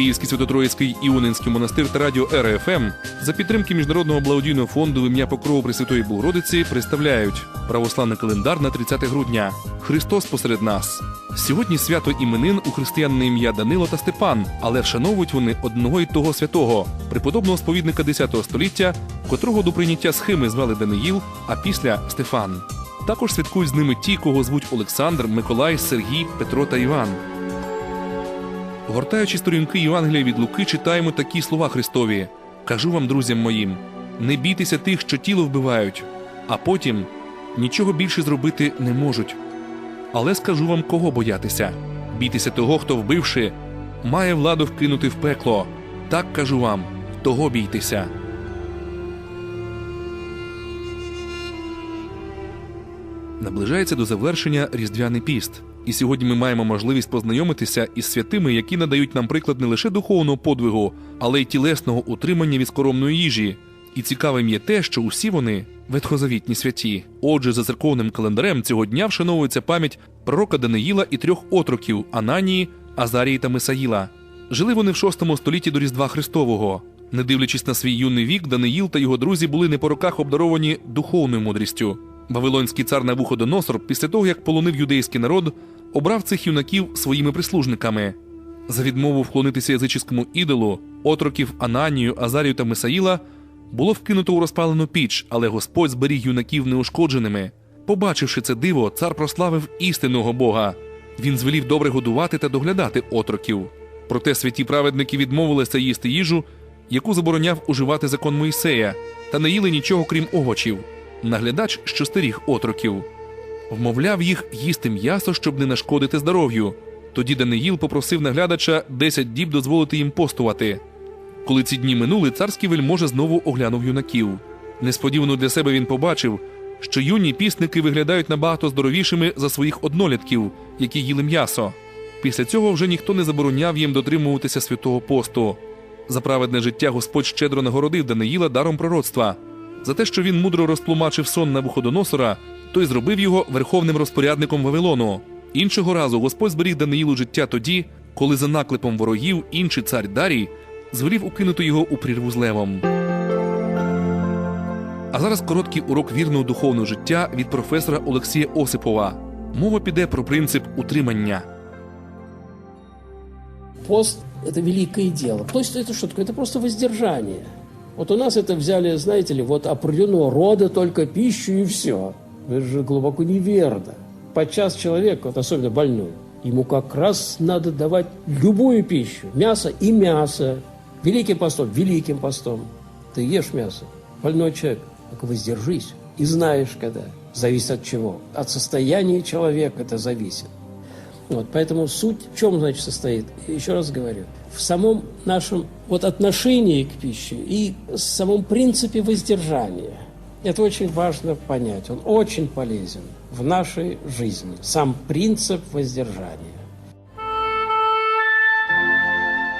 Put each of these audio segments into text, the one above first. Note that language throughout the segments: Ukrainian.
Київський Святотроїцький Іонинський монастир та радіо РФМ за підтримки Міжнародного благодійного фонду ім'я Покрову Пресвятої Богородиці представляють православний календар на 30 грудня. Христос посеред нас. Сьогодні свято іменин у християн на ім'я Данило та Степан, але вшановують вони одного й того святого, преподобного сповідника 10 століття, котрого до прийняття схеми звали Даниїл, а після Стефан. Також святкують з ними ті, кого звуть Олександр, Миколай, Сергій, Петро та Іван. Гортаючи сторінки Євангелія від Луки, читаємо такі слова Христові: Кажу вам, друзям моїм, не бійтеся тих, що тіло вбивають, а потім нічого більше зробити не можуть. Але скажу вам, кого боятися. Бійтеся того, хто вбивши, має владу вкинути в пекло. Так кажу вам, того бійтеся. Наближається до завершення Різдвяний піст, і сьогодні ми маємо можливість познайомитися із святими, які надають нам приклад не лише духовного подвигу, але й тілесного утримання від скоромної їжі. І цікавим є те, що усі вони ветхозавітні святі. Отже, за церковним календарем цього дня вшановується пам'ять пророка Даниїла і трьох отроків Ананії, Азарії та Месаїла. Жили вони в VI столітті до Різдва Христового. Не дивлячись на свій юний вік, Даниїл та його друзі були не по роках обдаровані духовною мудрістю. Вавилонський цар Навуходоносор, після того як полонив юдейський народ, обрав цих юнаків своїми прислужниками. За відмову вклонитися язичському ідолу, отроків Ананію, Азарію та Месаїла було вкинуто у розпалену піч, але Господь зберіг юнаків неушкодженими. Побачивши це диво, цар прославив істинного Бога. Він звелів добре годувати та доглядати отроків. Проте святі праведники відмовилися їсти їжу, яку забороняв уживати закон Моїсея, та не їли нічого крім овочів. Наглядач, що стеріг отроків, вмовляв їх їсти м'ясо, щоб не нашкодити здоров'ю. Тоді Даниїл попросив наглядача 10 діб дозволити їм постувати. Коли ці дні минули, царський вельможа знову оглянув юнаків. Несподівано для себе він побачив, що юні пісники виглядають набагато здоровішими за своїх однолітків, які їли м'ясо. Після цього вже ніхто не забороняв їм дотримуватися святого посту. За праведне життя Господь щедро нагородив Даниїла даром пророцтва. За те, що він мудро розтлумачив сон Навуходоносора, той зробив його верховним розпорядником Вавилону. Іншого разу Господь зберіг Даниїлу життя тоді, коли за наклепом ворогів інший цар Дарій звелів укинути його у прірву з левом. А зараз короткий урок вірного духовного життя від професора Олексія Осипова. Мова піде про принцип утримання. Пост – это великое дело. То есть это что такое? Это просто воздержание. Вот у нас это взяли, знаете ли, вот определенного рода только пищу и все. Это же глубоко неверно. Подчас человек, вот особенно больной, ему как раз надо давать любую пищу. Мясо и мясо. Великим постом, великим постом. Ты ешь мясо. Больной человек, только воздержись. И знаешь, когда. Зависит от чего? От состояния человека это зависит. Вот, поэтому суть в чем, значит, состоит? Еще раз говорю, в самом нашем вот отношении к пище и в самом принципе воздержания. Это очень важно понять. Он очень полезен в нашей жизни. Сам принцип воздержания.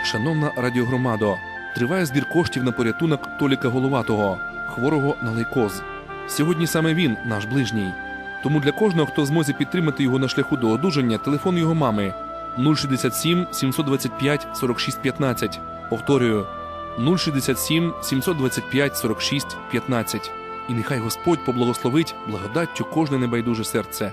Шановна радіогромадо, триває збір коштів на порятунок Толіка Головатого, хворого на лейкоз. Сьогодні саме він, наш ближній. Тому для кожного, хто зможе підтримати його на шляху до одужання, телефон його мами 067 725 46 15. Повторюю 067 725 46 15. І нехай Господь поблагословить благодаттю кожне небайдуже серце.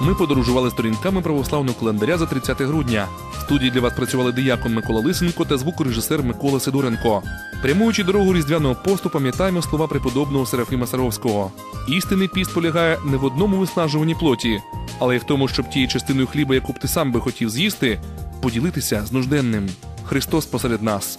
Ми подорожували сторінками православного календаря за 30 грудня. Студії для вас працювали диякон Микола Лисенко та звукорежисер Микола Сидоренко. Прямуючи дорогу різдвяного посту, пам'ятаємо слова преподобного Серафима Саровського. Істинний піст полягає не в одному виснажуванні плоті, але й в тому, щоб тією частиною хліба, яку б ти сам би хотів з'їсти, поділитися з нужденним. Христос посеред нас.